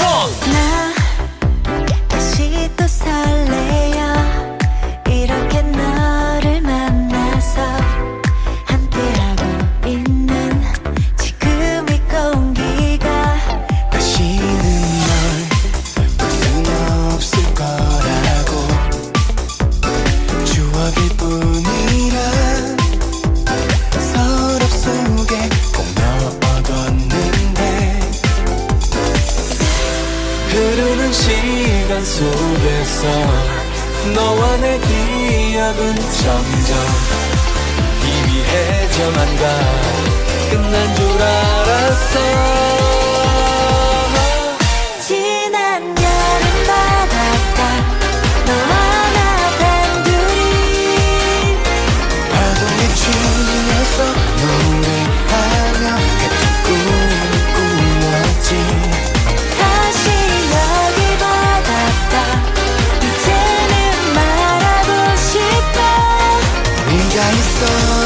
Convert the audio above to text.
One. 시간 속에서 너와 내 기억은 점점 희미해져만가 끝난 줄 알았어. gone